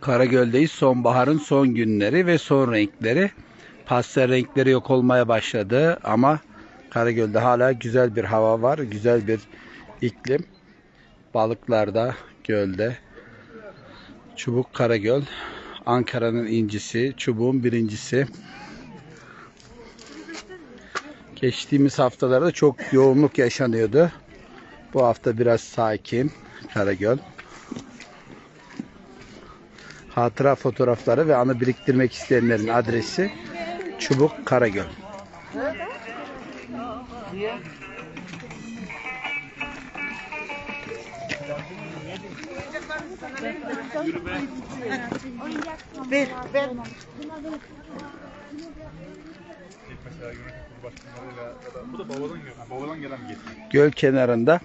Karagöl'deyiz. Sonbaharın son günleri ve son renkleri. Pastel renkleri yok olmaya başladı ama Karagöl'de hala güzel bir hava var. Güzel bir iklim. Balıklar da gölde. Çubuk Karagöl. Ankara'nın incisi. Çubuğun birincisi. Geçtiğimiz haftalarda çok yoğunluk yaşanıyordu. Bu hafta biraz sakin Karagöl. Hatıra fotoğrafları ve anı biriktirmek isteyenlerin adresi Çubuk Karagöl. Göl kenarında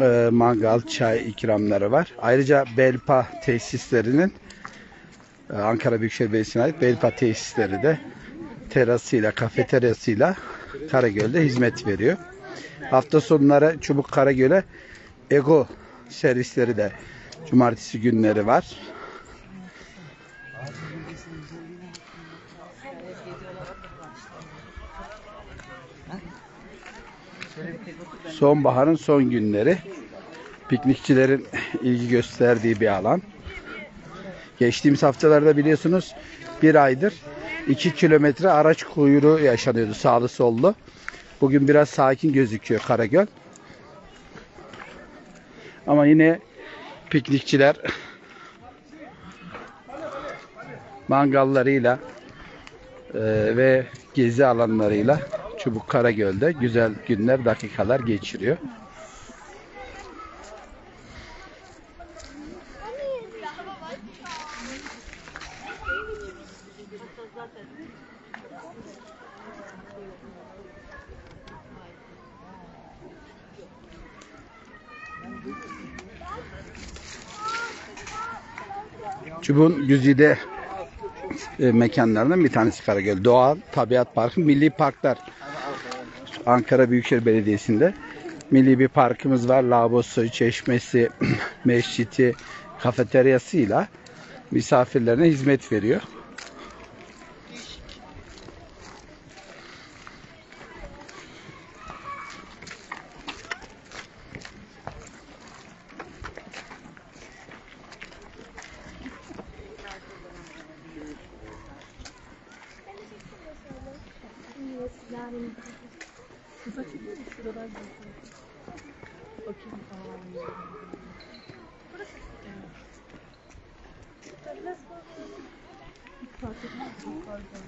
e, mangal, çay ikramları var. Ayrıca Belpa tesislerinin e, Ankara Büyükşehir Belediyesi'ne ait Belpa tesisleri de terasıyla, kafeteryasıyla Karagöl'de hizmet veriyor. Hafta sonları Çubuk Karagöl'e Ego servisleri de cumartesi günleri var. Sonbaharın son günleri. Piknikçilerin ilgi gösterdiği bir alan. Geçtiğimiz haftalarda biliyorsunuz bir aydır 2 kilometre araç kuyruğu yaşanıyordu sağlı sollu. Bugün biraz sakin gözüküyor Karagöl. Ama yine piknikçiler mangallarıyla e, ve gezi alanlarıyla Çubuk Karagöl'de güzel günler, dakikalar geçiriyor. Çubuğun güzide e, mekanlarından bir tanesi Karagöl. Doğal Tabiat Parkı, Milli Parklar Ankara Büyükşehir Belediyesi'nde milli bir parkımız var. Lavabosu, çeşmesi, mesciti, kafeteryasıyla misafirlerine hizmet veriyor. Kısa çekiyor mu? Şuradan gidiyor. Bakayım. Aa, Burası. Evet. Nasıl? Hiç fark etmez. Çok fark etmez.